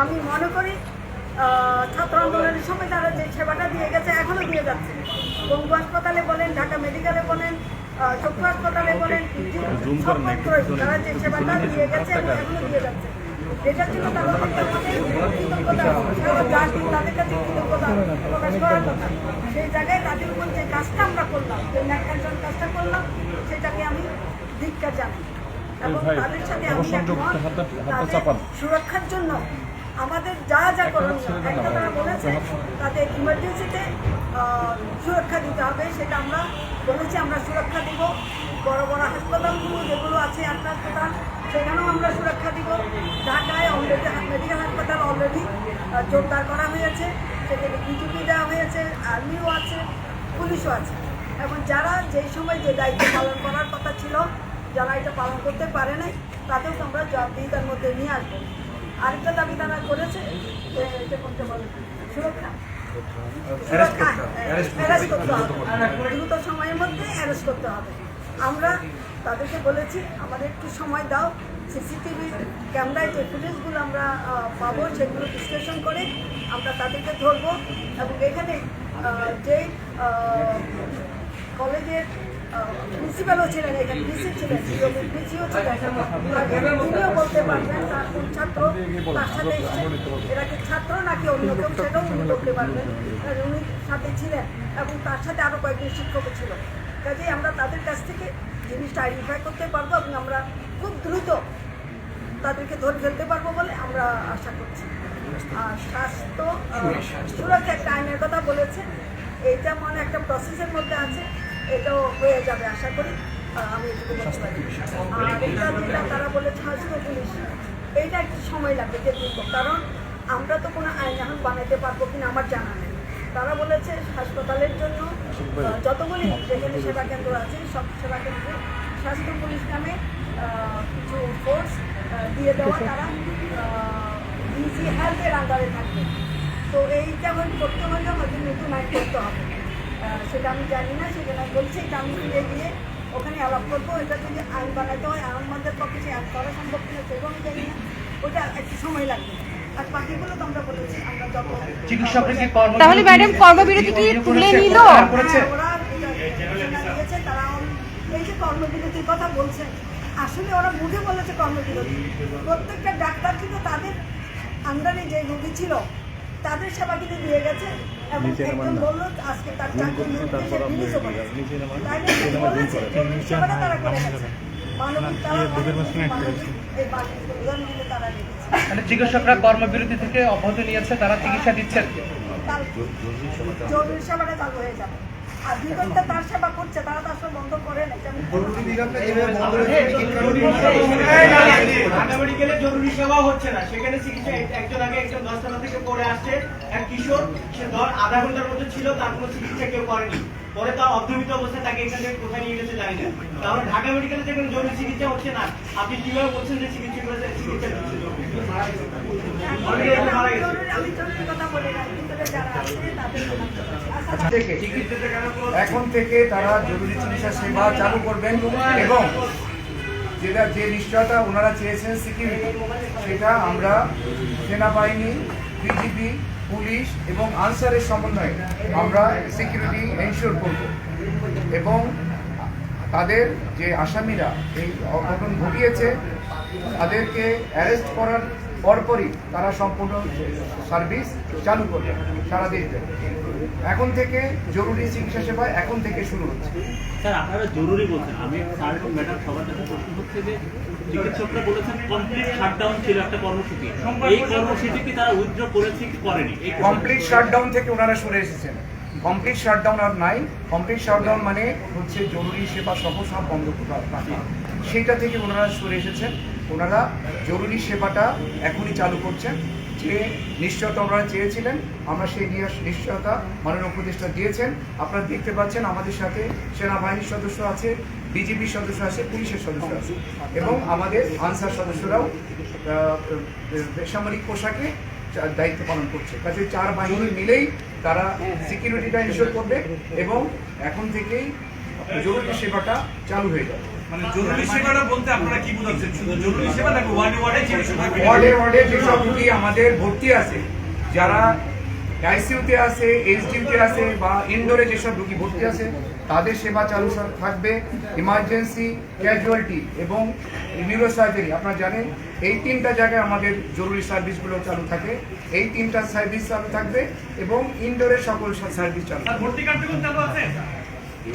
আমি মনে করি ছাত্র আন্দোলনের সময় তারা যে সেবাটা দিয়ে গেছে এখনও দিয়ে যাচ্ছে। বঙ্গু হাসপাতালে বলেন ঢাকা মেডিকেলে বলেন চক্ষু হাসপাতালে বলেন তারা যে সেবাটা দিয়ে গেছে এবং এখনও দিয়ে যাচ্ছে। এটার জন্য তাদের কাছে কৃতজ্ঞতা। তাদের কাছে কৃতজ্ঞতা প্রকাশ করার কথা। সেই জায়গায় তাদের উপর যে কাজটা আমরা করলাম যে ন্যাকারজন কাজটা করলাম সেটাকে আমি এবং তাদের সাথে আমি সুরক্ষার জন্য আমাদের যা যা করণীয় তারা বলেছে তাদের ইমার্জেন্সিতে সুরক্ষা দিতে হবে, সেটা আমরা বলেছি, আমরা সুরক্ষা দিব। বড় বড় হাসপাতালগুলো যেগুলো আছে একটা হাসপাতাল, সেখানেও আমরা সুরক্ষা দিব। ঢাকায় অলরেডি মেডিকেল হাসপাতাল অলরেডি জোরদার করা হয়েছে। সেখানে বিজেপি দেওয়া হয়েছে, আর্মিও আছে, পুলিশও আছে। এবং যারা যেই সময় যে দায়িত্ব পালন করার কথা ছিল, যারা এটা পালন করতে পারে নাই তাদেরও আমরা জবাবদিহিতার মধ্যে নিয়ে আসব। আরেকটা দাবি তারা করেছে যে এটা করতে বলে সুরক্ষা। অ্যারেস্ট করতে হবে। দ্রুত সময়ের মধ্যে অ্যারেস্ট করতে হবে। আমরা তাদেরকে বলেছি আমাদের একটু সময় দাও। সিসিটিভি ক্যামেরায় যে ফুটেজগুলো আমরা পাবো সেগুলো বিশ্লেষণ করে আমরা তাদেরকে ধরবো এবং এখানে যে কলেজের প্রিন্সিপালও ছিলেন এখানে ডিসি ছিলেন ডিসিও ছিলেন তিনিও বলতে পারবেন তার ছাত্র তার সাথে। এরা কি ছাত্র নাকি অন্য কেউ সেটাও বলতে পারবেন উনি সাথে ছিলেন এবং তার সাথে আরও কয়েকজন শিক্ষকও ছিল কাজেই আমরা তাদের কাছ থেকে জিনিসটা আইডেন্টিফাই করতে পারব এবং আমরা খুব দ্রুত তাদেরকে ধরে ফেলতে পারব বলে আমরা আশা করছি আর স্বাস্থ্য সুরক্ষা একটা আইনের কথা বলেছে এইটা মানে একটা প্রসেসের মধ্যে আছে এটাও হয়ে যাবে আশা করি। আমি এটুকু বলতে পারি। আর এটা যেটা তারা বলে স্বাস্থ্য পুলিশ। এইটা একটু সময় লাগবে যে কারণ আমরা তো কোনো আইন এখন বানাইতে পারব কিনা আমার জানা নেই। তারা বলেছে হাসপাতালের জন্য যতগুলি যেখানে সেবা কেন্দ্র আছে সব সেবা কেন্দ্রে স্বাস্থ্য পুলিশ নামে কিছু ফোর্স দিয়ে দেওয়া তারা ইজি হেলথের আন্ডারে থাকবে। তো এইটা হয়তো করতে হলে হয়তো নতুন আইন করতে হবে। সেটা আমি জানি না সেটা আমি বলছি এটা আমি ফিরে গিয়ে ওখানে আলাপ করব। এটা যদি আইন বানাতে হয় আমাদের পক্ষে সে আইন করা সম্ভব কিনা সেটাও আমি জানি না। ওটা একটু সময় লাগবে। তাহলে ম্যাডাম কর্মবিরতি কি তুলে নিল? হ্যাঁ, ওরা এটা ঘোষণা দিয়েছে, তারা এই যে কর্মবিরতির কথা বলছেন আসলে ওরা মুখে বলেছে কর্মবিরতি। প্রত্যেকটা ডাক্তার কিন্তু তাদের আন্ডারে যে রোগী ছিল তাদের সেবা কিন্তু দিয়ে গেছে। করে। মানে চিকিৎসকরা কর্মবিরতি থেকে অব্যাহতি নিয়েছে তারা চিকিৎসা দিচ্ছেন তার জরুরি সেবাটা চালু হয়ে যাবে। আর বিগতটা তার সেবা করছে তারা তার সব বন্ধ করে না আপনি কীভাবে বলছেন যে চিকিৎসা এখন থেকে তারা জরুরি চিকিৎসা সেবা চালু করবেন এবং যেটা যে নিশ্চয়তা ওনারা চেয়েছেন সিকিউরিটি সেটা আমরা সেনাবাহিনী, বিজিবি, পুলিশ এবং আনসারের সমন্বয়ে আমরা সিকিউরিটি এনশিওর করব। এবং তাদের যে আসামিরা, এই অঘটন ঘটিয়েছে, তাদেরকে অ্যারেস্ট করার পরপরই তারা সম্পূর্ণ সার্ভিস চালু করবে সারা দেশে এখন থেকে জরুরি চিকিৎসা সেবা এখন থেকে শুরু হচ্ছে। স্যার আপনারা জরুরি বলছেন। আমি স্যার এবং ম্যাডাম সবার কাছে প্রশ্ন হচ্ছে যে চিকিৎসকরা বলেছেন কমপ্লিট শাটডাউন ছিল একটা কর্মসূচি। এই কর্মসূচি কি তারা উইথড্র করেছে কি করেনি? এই কমপ্লিট শাটডাউন থেকে ওনারা সরে এসেছেন। কমপ্লিট শাটডাউন আর নাই। কমপ্লিট শাটডাউন মানে হচ্ছে জরুরি সেবা সহ সব বন্ধ রাখা সেইটা থেকে ওনারা সরে এসেছেন। ওনারা জরুরি সেবাটা এখনই চালু করছেন। যে নিশ্চয়তা ওনারা চেয়েছিলেন, আমরা সেই নিশ্চয়তা মাননীয় উপদেষ্টা দিয়েছেন। আপনারা দেখতে পাচ্ছেন আমাদের সাথে সেনাবাহিনীর সদস্য আছে বিজেপির সদস্য আছে, পুলিশের সদস্য আছে। এবং আমাদের আনসার সদস্যরাও বেসামরিক পোশাকে দায়িত্ব পালন করছে। কাজে চার বাহিনী মিলেই তারা সিকিউরিটিটা ইনশিওর করবে এবং এখন থেকেই জরুরি সেবাটা চালু হয়ে যাবে। মানে জরুরি সেবাটা বলতে আপনারা কি বোঝাচ্ছেন? শুধু জরুরি সেবা নাকি ওয়ার্ডে ওয়ার্ডে ওয়ার্ডে ওয়ার্ডে যেসব রুগী আমাদের ভর্তি আছে যারা আইসিইউতে আছে এইচডিউতে আছে বা ইনডোরে যেসব রুগী ভর্তি আছে তাদের সেবা চালু থাকবে। ইমার্জেন্সি ক্যাজুয়ালিটি এবং নিউরো সার্জারি আপনারা জানেন এই তিনটা জায়গায় আমাদের জরুরি সার্ভিসগুলো চালু থাকে। এই তিনটা সার্ভিস চালু থাকবে এবং ইনডোরের সকল সার্ভিস চালু থাকবে।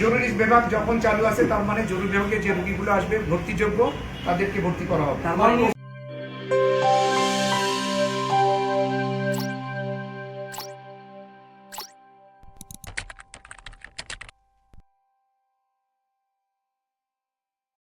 জরুরি বিভাগ যখন চালু আছে, তার মানে জরুরি বিভাগে যে রুগীগুলো আসবে, ভর্তিযোগ্য, তাদেরকে ভর্তি করা হবে।